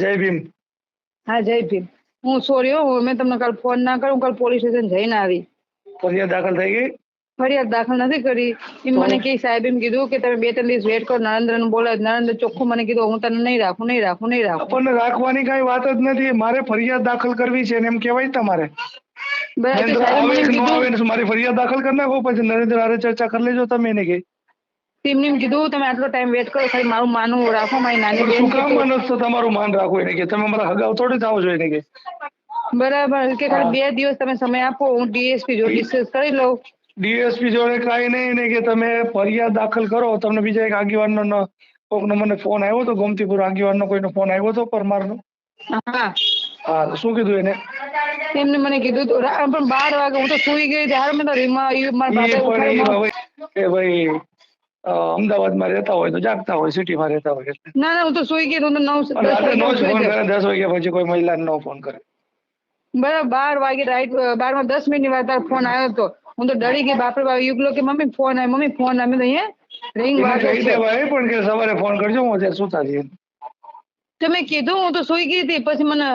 જય ભીમ. હા જય ભીમ. હું સોરી હો મેં તમને કાલ ફોન ના કર્યો કાલ પોલીસ સ્ટેશન જઈને આવી. ફરિયાદ દાખલ થઈ ગઈ? ફરિયાદ દાખલ નથી કરી. એમ મને કે સાહેબ એમ કીધું કે તમે બે ત્રણ દિવસ વેટ કરો નરેન્દ્રનું બોલાય નરેન્દ્ર ચોખ્ખું મને કીધું હું તને નહીં રાખું નહીં રાખું નહીં રાખું. આપણને રાખવાની કઈ વાત જ નથી. મારે ફરિયાદ દાખલ કરવી છે ને એમ કહેવાય તમારે. મારી ફરિયાદ દાખલ કરી નાખો પછી નરેન્દ્ર આરે ચર્ચા કરી લેજો તમે એને કે. તેમને એમ કીધું તમે આટલો ટાઈમ વેટ કરો ખાલી મારું માનું રાખો મારી નાની બેન શું કામ. માનો છો તમારું માન રાખો એને કે તમે મારા હગાવ થોડી થાવ છો એને કે? બરાબર કે ખાલી બે દિવસ તમે સમય આપો હું ડીએસપી જો ડિસ્કસ કરી લઉં. ડીએસપી જોડે કાંઈ નહીં ને કે તમે ફરિયાદ દાખલ કરો. તમને બીજા એક આગેવાનનો કોકનો મને ફોન આવ્યો હતો ગોમતીપુર આગેવાનનો કોઈનો ફોન આવ્યો હતો પરમારનો. હા. હા તો શું કીધું એને? એમને મને કીધું પણ બાર વાગે હું તો સુઈ ગઈ ત્યારે મેં તો રીમા મારા એ બાપે કે ભાઈ અમદાવાદમાં રહેતા હોય તો જાગતા હોય સિટીમાં રહેતા હોય ના ના હું તો સુઈ ગઈ. તો નવ રાત્રે નો જ ફોન કરે દસ વાગ્યા પછી કોઈ મહિલા નો ફોન કરે. બરાબર બાર વાગે રાઈટ બારમાં દસ મિનિટ વાર તારો ફોન આવ્યો હતો હું તો ડરી ગઈ બાપરે બાપ યુગલો કે મમ્મી ફોન આવ્યો મમ્મી ફોન આવ્યો તો અહીંયા રિંગ વાગે પણ કે સવારે ફોન કરજો હું અત્યારે સુતા છીએ તમે કીધું હું તો સુઈ ગઈ હતી. પછી મને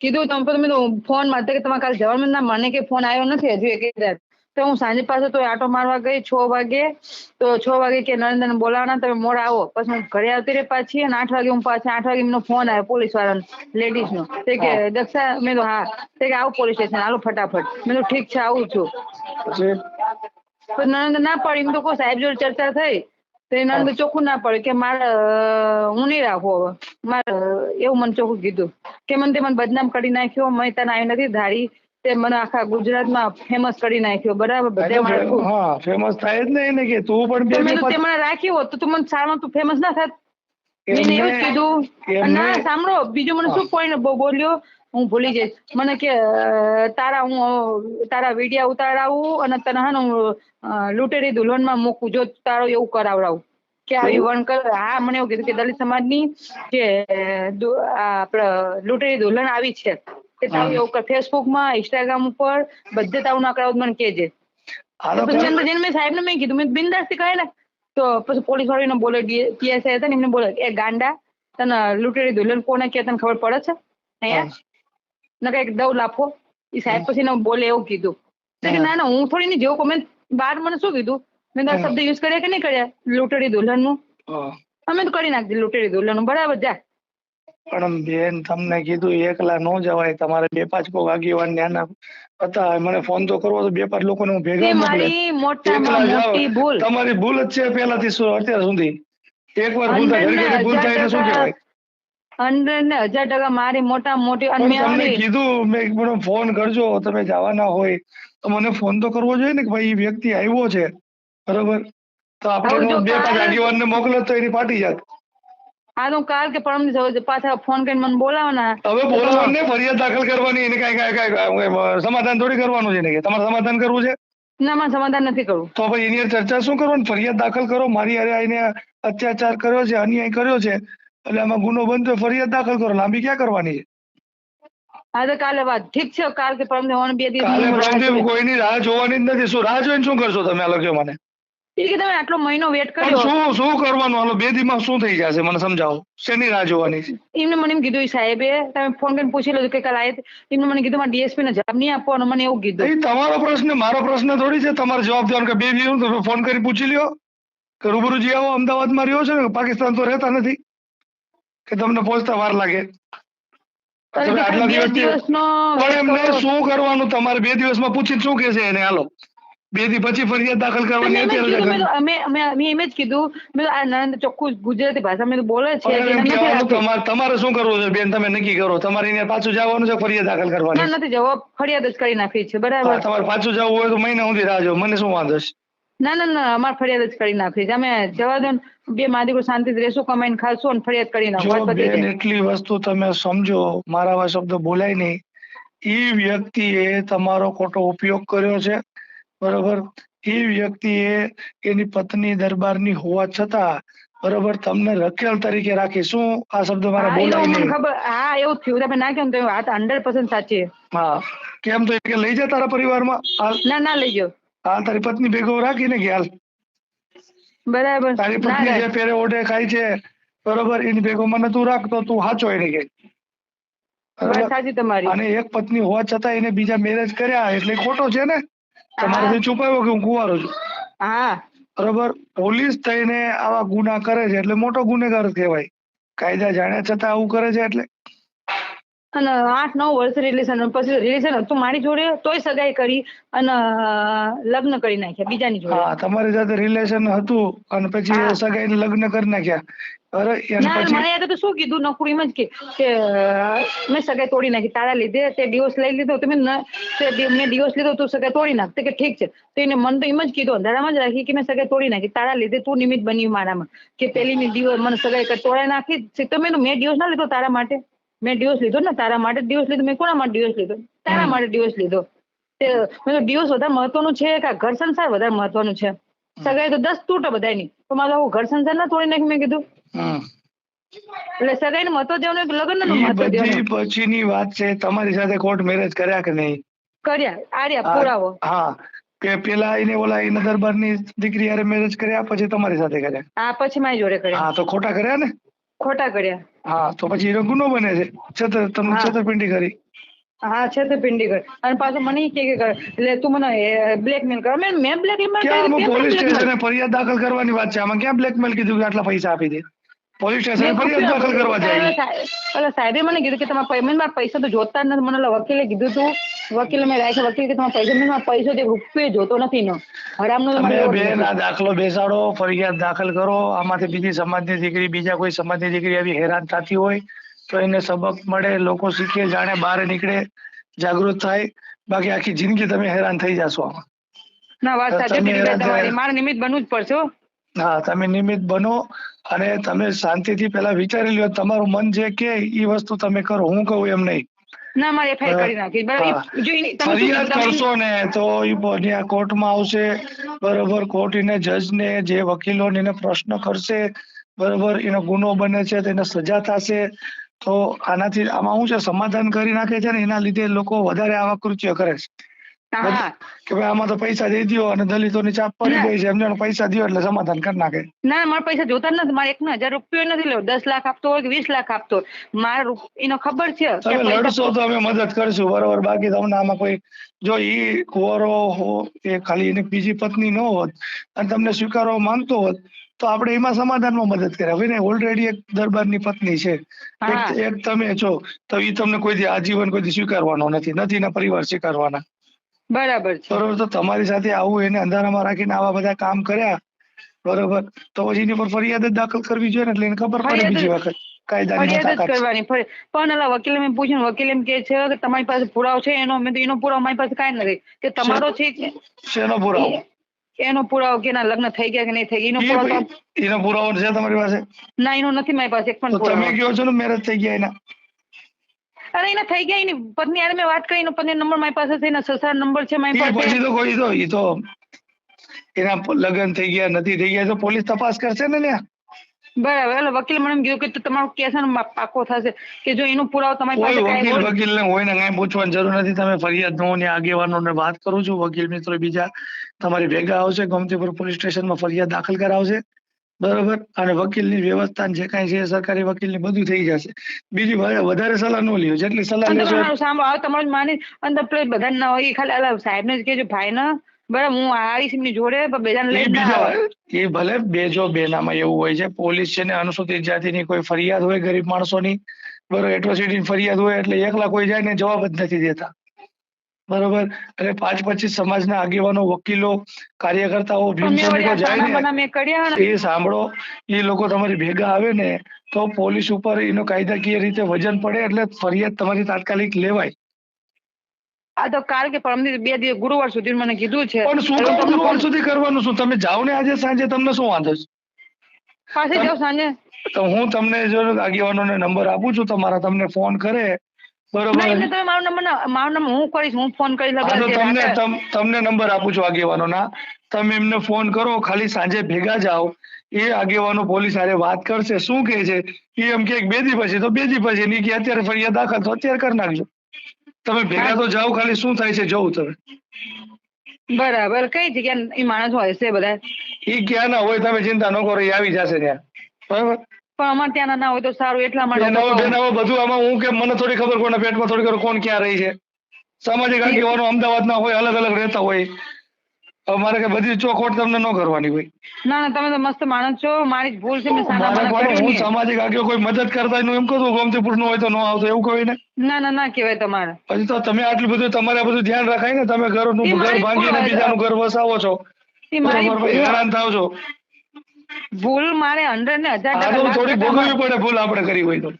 કીધું તમે પછી મેં ફોન માટે કે તમારે કાલે જવાનું? ના મને કે ફોન આવ્યો નથી હજુ એક રાત. તો હું સાંજે પાછો તો આટો મારવા ગઈ છ વાગે. તો છ વાગે કે નરેન્દ્રને બોલાવવાના તમે મોડા આવો. પછી હું ઘરે આવતી રહી પાછી અને આઠ વાગે હું પાછી આઠ વાગે એમનો ફોન આવ્યો પોલીસ વાળાનો લેડીઝ નો તે કે દક્ષા મેં તો હા. તે કે આવું પોલીસ સ્ટેશન હાલો ફટાફટ. મેં તો ઠીક છે આવું છું. તો નરેન્દ્ર ના પડી એમ તો કોઈ સાહેબ જોડે ચર્ચા થઈ. તો એ નરેન્દ્ર ચોખ્ખું ના પડે કે મારે હું નહીં રાખું હવે. મારે એવું મને ચોખ્ખું કીધું. કે મને તે મને બદનામ કરી નાખ્યો મેં તને આવી નથી ધારી. તે મને આખા ગુજરાતમાં ફેમસ કરી નાખ્યો બરાબર? બધે હા ફેમસ થાય જ ને કે તું પણ બે બે તે મને રાખ્યો હોત તો તું મને સારું તું ફેમસ ના થાત. મેં એવું કીધું. ના સાંભળો બીજું મને શું પોઈન્ટ બોલ્યો? હું ભૂલી જઈશ. મને કે તારા હું તારા વિડિયા ઉતારાવું અને તને હા હું લૂંટેરી દુલ્હનમાં મૂકું જો તારો એવું કરાવડાવું. કે આવી વણકર હા મને એવું કીધું કે દલિત સમાજની જે દુ- આ આપણે લૂંટેરી દુલ્હન આવી છે તારું એવું કર ફેસબુકમાં ઇન્સ્ટાગ્રામ ઉપર બધે તારું ના કરાવું મને કેજે. પછી મેં સાહેબ મેં મેં કીધું મેં બિંદાસથી કહે ને તો પછી પોલીસ વાળાને બોલે પીએસઆઈ હતા ને એમને બોલે એ ગાંડા તને લૂંટેડી દુલ્હન કોને કે તને ખબર પડે છે? અહીંયા? ને કંઈક દવ લાફો. એ સાહેબ પછી ને બોલે એવું કીધું. કે ના ના હું થોડી નહીં જેવું કોમેન્ટ બાર મને શું કીધું? મેં તો શબ્દ યુઝ કર્યા કે નહીં કર્યા? લૂંટેડી દુલ્હનનું અમે તો કરી નાખી લૂંટેરી દુલ્હનનું બરાબર જા. પણ બેન તમને કીધું એકલા નો જવાય. તમારે બે પાંચ કોક આગેવાન ન્યાના હતા. મને ફોન તો કરવો તો બે પાંચ લોકોને હું ભેગા મારી મોટામાં મોટી ભૂલ. તમારી ભૂલ જ છે પહેલાથી અત્યાર સુધી. એકવાર ભૂલ થાય ઘડી ઘડી ભૂલ થાય એટલે શું કહેવાય? હંડ્રેડ ને હજાર ટકા મારી મોટા મોટી અને મેં તમને કીધું મેં મને ફોન કરજો. તમે જવાના હોય તો મને ફોન તો કરવો જોઈએ ને કે ભાઈ એ વ્યક્તિ આવ્યો છે. બરોબર? તો આપણે બે પાંચ આગેવાનને મોકલો તો એની પાટી જાત. હા તો કાલ કે પરમ દિવસે પાછા ફોન કરીને મને બોલાવવાના હવે બોલાવવાને ફરિયાદ દાખલ કરવાની એને કઈ કઈ કઈ સમાધાન થોડી કરવાનું છે ને કે? તમારે સમાધાન કરવું છે? ના મારે સમાધાન નથી કરવું. તો ભાઈ એની ચર્ચા શું કરવાની ફરિયાદ દાખલ કરો. મારી હારે આઈને અત્યાચાર કર્યો છે અન્યાય કર્યો છે. એટલે આમાં ગુનો બનતો ફરિયાદ દાખલ કરો. લાંબી ક્યાં કરવાની છે? હા તો કાલે વાત ઠીક છે. કાલ કે પરમ દિવસે બે દિવસ કોઈની રાહ જોવાની જ નથી. શું રાહ જોઈને શું કરશો તમે? આ લખ્યો મને. કે તમે આટલો મહિનો વેટ કર્યો. શું શું કરવાનું? હાલો બે દીમાં શું થઈ જશે મને સમજાવો. શેની રાહ જોવાની છે? એમને મને એમ કીધું સાહેબે તમે ફોન કરીને પૂછી લેજો કે કાલ આયે એમને મને કીધું મારે ડીએસપી ને જવાબ નહીં આપવાનો. મને એવું કીધું. એ તમારો પ્રશ્ન મારો પ્રશ્ન થોડી છે. તમારે જવાબ દેવાનો કે બે દિવસ તમે ફોન કરી પૂછી લ્યો. કે રૂબરૂજી આવો અમદાવાદમાં રહ્યો છે ને? પાકિસ્તાન તો રહેતા નથી. કે તમને પહોંચતા વાર લાગે. આટલા પણ એમને શું કરવાનું? તમારે બે દિવસમાં પૂછીને શું કે છે એને? હાલો. બે દી પછી ફરિયાદ દાખલ કરવાની અમે અમે અમે એમ જ કીધું મેં આ નંદ ચોખ્ખું ગુજરાતી ભાષામાં બોલે છે. તમારે તમારે શું કરવું છે બેન તમે નક્કી કરો. તમારે એને પાછું જવાનું છે ફરિયાદ દાખલ ના કરવાની નથી જવાબ ફરિયાદ જ કરી નાખી છે બરાબર. તમારે પાછું જવું હોય તો મહિના સુધી રાહ જો મને શું વાંધો છે? ના ના ના અમારે ફરિયાદ જ કરી નાખી છે. અમે જવા દો બે માદીકો શાંતિથી રહેશું કમાઈને ખાશું અને ફરિયાદ કરી નાખો બેન એટલી વસ્તુ તમે સમજો મારા શબ્દ બોલાય નહીં. એ વ્યક્તિએ તમારો ખોટો ઉપયોગ કર્યો છે બરોબર? એ વ્યક્તિ એ એની પત્ની દરબારની હોવા છતાં બરોબર તમને રખેલ તરીકે રાખી. શું આ શબ્દ મારા બોલાય નહીં? ખબર. હા એવું થયું. તમે ના કેમ તો વાત હંડ્રેડ પર્સન્ટ સાચી. હા. કેમ તો કે લઈ જા તારા પરિવારમાં? ના ના લઈ જાઓ હા તારી પત્ની ભેગો રાખીને હાલ? બરાબર. તારી પત્ની જે પેરે ઓઢે ખાય છે બરોબર એની ભેગો મને તું રાખ તો સાચો એને કે. તમારી. અને એક પત્ની હોવા છતાં એને બીજા મેરેજ કર્યા એટલે ખોટો છે ને? તમારાથી છુપાવ્યો કે હું કુવારો છું? હા. બરોબર? પોલીસ થઈને આવા ગુના કરે છે એટલે મોટો ગુનેગાર કહેવાય. કાયદા જાણ્યા છતાં આવું કરે છે એટલે? અને આઠ નવ વર્ષ રિલેશન પછી રિલેશન હતું મારી જોડે તોય સગાઈ કરી અને લગ્ન કરી નાખ્યા બીજાની જોડે. હા તમારી સાથે રિલેશન હતું અને પછી સગાઈ લગ્ન કરી નાખ્યા. અરે અને પછી? મને યાદ તો શું કીધું નકરું એમ જ કે કે મેં સગાઈ તોડી નાખી તારા લીધે તે ડિવોર્સ લઈ લીધો તમે ન- તે ડી- મેં ડિવોર્સ લીધો તું સગાઈ તોડી નાખ. કે ઠીક છે. તો એને મન તો એમ જ કીધું અંધારામાં જ રાખી કે મેં સગાઈ તોડી નાખી તારા લીધે તું નિમિત્ત બન્યું મારામાં. કે પેલી ની ડિવોર્સ મને સગાઈ તોડાઈ નાખી તમે તો મેં મેં ડિવોર્સ ના લીધો તારા માટે? મેં ડિવોર્સ લીધો ને તારા માટે ડિવોર્સ લીધો. મેં કોના માટે ડિવોર્સ લીધો? તારા માટે ડિવોર્સ લીધો. મેં ડિવોર્સ વધારે મહત્વનું છે કે ઘર સંસાર વધારે મહત્વનું છે? સગાઈ તો દસ તૂટે બધાની તો મારે ઘર સંસાર ના તોડી નાખી મેં કીધું. એટલે સગાઈ મહત્વ દેવાનું કે લગ્નનું મહત્વ દેવાનું. પછીની વાત છે તમારી સાથે કોર્ટ મેરેજ કર્યા કે નહીં? કર્યા આર્યા હા, પુરાવો હા. કે પેલા એને ઓલા એના દરબારની દીકરી હારે મેરેજ કર્યા પછી તમારી સાથે કર્યા? આ પછી મારી જોડે કર્યા. હા તો ખોટા કર્યા ને? ખોટા કર્યા. હા તો પછી એનો ગુનો બને છે. છેતર તમે હા. છેતરપિંડી કરી. હા છેતરપિંડી કરી. અને પાછું મને કે કે કર. એટલે તું મને બ્લેકમેલ કર. મેં મેં બ્લેકમેલ ક્યાં પોલીસ સ્ટેશને ફરિયાદ દાખલ કરવાની વાત છે. આમાં ક્યાં બ્લેકમેલ કીધું કે આટલા પૈસા આપી દે? પોલીસ સ્ટેશન ફરિયાદ દાખલ કરવા જાય. ઓલા સાહેબે મને કીધું કે તમારા પેમેન્ટમાં પૈસા તો જોતા નથી. મને વકીલે કીધું તું વકીલ મેં રાખ્યો વકીલ કે તમારા પેમેન્ટમાં પૈસો તે રૂપિયો જોતો નથી નો. હરામનો તમે બેન આ દાખલો બેસાડો ફરિયાદ દાખલ કરો. આમાંથી બીજી સમાજની દીકરી બીજા કોઈ સમાજની દીકરી આવી હેરાન થતી હોય તો એને સબક મળે લોકો શીખે જાણે બહાર નીકળે જાગૃત થાય. બાકી આખી જિંદગી તમે હેરાન થઈ જશો આમાં. ના વાત સાચી તમે તમારી. મારે નિમિત્ત બનવું જ પડશે હો. તમે નિમિત્ત બનો અને તમે શાંતિથી પેલા વિચારી લ્યો તમારું મન જે કે એ વસ્તુ તમે કરો હું કહું એમ નહીં. ના મારે એફઆઈઆર કરી નાખી. બરાબર જો ફરિયાદ કરશો ને તો એ ત્યાં કોર્ટમાં આવશે. બરોબર કોર્ટ એને જજને જે વકીલો એને પ્રશ્ન કરશે બરોબર એનો ગુનો બને છે તેને સજા થશે. તો આનાથી આમાં શું છે સમાધાન કરી નાખે છે ને એના લીધે લોકો વધારે આવા કૃત્ય કરે છે. કે ભાઈ આમાં તો પૈસા દઈ દો અને દલિતોની ચાપ પડી ગઈ છે. એમને પૈસા દો એટલે સમાધાન કરી નાખે. ના મારા પૈસા જોતા નથી. મારે એક હજાર રૂપિયો નથી લેવો. દસ લાખ આપતો હોય કે વીસ લાખ આપતો મારે એનો ખબર છે તમે લડશો તો અમે મદદ કરશું. બરોબર? બાકી તમને આમાં કોઈ જો એ કુંવરો હો એ ખાલી એની બીજી પત્ની ન હોત અને તમને સ્વીકારવા માંગતો હોત તો આપણે એમાં સમાધાનમાં મદદ કરે હવે ને ઓલરેડી એક દરબારની પત્ની છે. એક તમે છો તો એ તમને કોઈ આજીવન કોઈ સ્વીકારવાનો નથી. નથી એના પરિવાર સ્વીકારવાના. બરાબર છે. બરોબર તો તમારી સાથે આવું એને અંધારામાં રાખીને આવા બધા કામ કર્યા બરોબર તો પછી એની પર ફરિયાદ જ દાખલ કરવી જોઈએ ને એટલે એને ખબર પડે બીજી વખત કાયદાની તાકાત કરવાની પણ અલા વકીલ મેં પૂછ્યું વકીલ એમ કે છે કે તમારી પાસે પુરાવો છે એનો મેં એનો પુરાવો મારી પાસે કાંઈ નથી કે તમારો છે કે શેનો પુરાવો. એનો પુરાવો કે ના લગ્ન થઈ ગયા કે નહીં થઈ એનો પુરાવો એનો પુરાવો છે તમારી પાસે? ના એનો નથી મારી પાસે એક પણ તમે કહો છો ને મેરેજ થઈ ગયા એના? અરે એને થઈ ગયા એની પત્ની આરે મેં વાત કરી એનો પત્ની નંબર મારી પાસે છે એના સસરા નંબર છે મારી પાસે. પછી તો કોઈ તો એ તો એના લગ્ન થઈ ગયા નથી થઈ ગયા તો પોલીસ તપાસ કરશે ને ત્યાં બરાબર એટલે વકીલ મને એમ કીધું કે તમારો કેસ પાકો થશે કે જો એનો પુરાવો તમારી પાસે વકીલ હોય. વકીલ ને હોય ને કઈ પૂછવાની જરૂર નથી તમે ફરિયાદ નો ને આગેવાનો ને વાત કરું છું વકીલ મિત્રો બીજા તમારી ભેગા આવશે ગમતીપુર પોલીસ સ્ટેશનમાં ફરિયાદ દાખલ કરાવશે. બરોબર? અને વકીલની વ્યવસ્થા જે કાંઈ છે સરકારી વકીલની બધું થઈ જશે. બીજી વધારે સલાહ ન લ્યો. જેટલી સલાહ લેશો સાંભળો. તમારું માની અને પ્લે બધા ના હોય. એ ખાલી સાહેબ ને જ કહેજો ભાઈ ને બરાબર હું આવીશ એમની જોડે પણ બેજાને લઈ ના આવે. એ ભલે બેજો બેનામાં એવું હોય છે. પોલીસ છે ને અનુસૂચિત જાતિની કોઈ ફરિયાદ હોય ગરીબ માણસોની બરોબર એટ્રોસિટીની ફરિયાદ હોય એટલે એકલા કોઈ જાય ને જવાબ જ નથી દેતા. બરોબર? એટલે પાંચ પચીસ સમાજના આગેવાનો વકીલો કાર્યકર્તાઓ જાય એ સાંભળો એ લોકો તમારી ભેગા આવે ને તો પોલીસ ઉપર એનો કાયદાકીય રીતે વજન પડે એટલે ફરિયાદ તમારી તાત્કાલિક લેવાય. આ તો કાલ કે પરમ બે દિવસ ગુરુવાર સુધી મને કીધું છે. પણ શું તમને ગુરુવાર સુધી કરવાનું શું? તમે જાઓ ને આજે સાંજે તમને શું વાંધો છે? પાસે જાઓ સાંજે. તો હું તમને જો આગેવાનોને નંબર આપું છું તમારા તમને ફોન કરે બરોબર. ના તમે મારો નંબર મારો નંબર હું કરીશ હું ફોન કરીશ હા તો લગાડ તમને તમને નંબર આપું છું આગેવાનોના. તમે એમને ફોન કરો ખાલી સાંજે ભેગા જાઓ. એ આગેવાનો પોલીસ સાથે વાત કરશે. શું કહે છે? એ એમ કે બે દી પછી તો બે દી પછી. ની કે અત્યારે ફરિયાદ દાખલ તો અત્યારે કરી નાખજો. તમે ભેગા તો જાઓ ખાલી શું થાય છે જોવું તમે. બરાબર. કઈ જગ્યા એ માણસ હોય છે બધા? એ ક્યાં ના હોય તમે ચિંતા ન કરો એ આવી જશે ત્યાં. બરાબર? પણ અમારે ત્યાં ના હોય તો સારું એટલા માટે બધું આમાં હું કે મને થોડી ખબર કોના પેટમાં થોડી કોણ ક્યાં રહી છે. સામાજિક આગેવાનો અમદાવાદના હોય અલગ અલગ રહેતા હોય. અમારે કે બધી ચોખવટ તમને ન કરવાની હોય. ના ના તમે તો મસ્ત માણસ છો. મારી જ ભૂલ છે હું સામાજિક આગેવાન કોઈ મદદ કરતા એમ કહું ગોમતીપુર હોય તો ન આવતો એવું કહ્યું ને ના ના ના કહેવાય તમારે. પછી તો તમે આટલું બધું તમારે બધું ધ્યાન રાખાય ને તમે ઘરનું નું ઘર ભાંગીને. બીજાનું ઘર વસાવો છો. હેરાન થાવ છો. ભૂલ મારે હંડ્રેડ ને હજાર ટકા ટકા ભોગવવી પડે ભૂલ આપણે કરી હોય તો.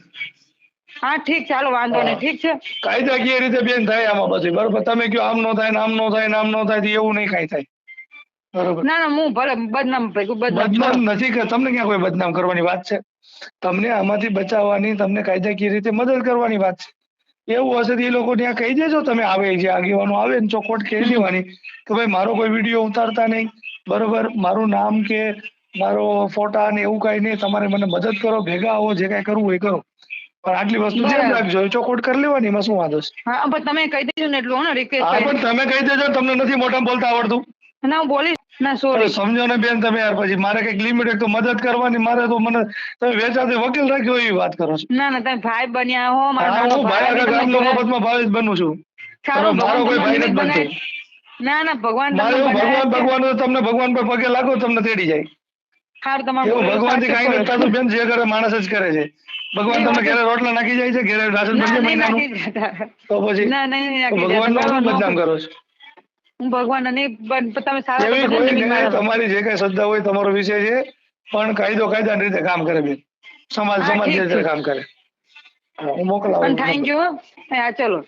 હા ઠીક ચાલો વાંધો નહીં ઠીક છે. કાયદાકીય રીતે બેન થાય આમાં પછી બરોબર? તમે કયો આમ નો થાય ને આમ નો થાય ને આમ નો થાય એવું નહીં કાંઈ થાય. બરોબર? ના ના હું ભલે બદનામ બદનામ નથી કે તમને ક્યાં કોઈ બદનામ કરવાની વાત છે? તમને આમાંથી બચાવવાની તમને કાયદાકીય રીતે મદદ કરવાની વાત છે. એવું હશે તો એ લોકો ત્યાં કહી દેજો તમે આવે જે આગેવાનો આવે ને ચોખવટ કહી દેવાની. કે ભાઈ મારો કોઈ વીડિયો ઉતારતા નહીં. બરોબર? મારું નામ કે મારો ફોટા ને એવું કઈ નહીં તમારે મને મદદ કરો ભેગા આવો જે કઈ કરવું એ કરો. પણ આટલી વસ્તુ ધ્યાન રાખજો ચોખવટ કરી લેવાની એમાં શું વાંધો છે? હા પણ તમે કહી દેજો ને એટલું ને હા રિક્વેસ્ટ પણ તમે કહી દેજો તમને નથી મોટા બોલતા આવડતું. ના બોલી બોલીશ. ના સોરી સમજો ને બેન તમે યાર પછી મારે કંઈક લિમિટ એક તો મદદ કરવાની મારે તો મને તમે વેચાતે વકીલ રાખ્યો એવી વાત કરો છો. ના ના તમે ભાઈ બન્યા હો મારા હું ભાઈ આગળ તમે ગામનો જોયા. ભાઈ જ બનું છું. સારું, મારો કોઈ ભાઈ નથી બનતો. ના ના ભગવાન ભગવાન ભગવાન તમને ભગવાન પર પગે લાગો તમને તેડી જાય. સારું તમારું એવું ભગવાનથી કઈ નથી. થતું બેન જે કરે માણસ જ કરે છે. ભગવાન તમને ઘેરે રોટલા નાખી જાય છે ઘેરે રાશન ના બની નહીં મહિનાનું. તો પછી ના નહીં ભગવાનનું બદનામ કરો છો. હું ભગવાન અને તમે સારા એવી કોઈ નહીં તમારી જે કઈ શ્રદ્ધા હોય તમારો વિષય છે પણ કાયદો કાયદાની રીતે કામ કરે બેન. સમાજ સમાજ રીતે કામ કરે. હા, હું મોકલાવું થેન્ક યુ હા ચલો.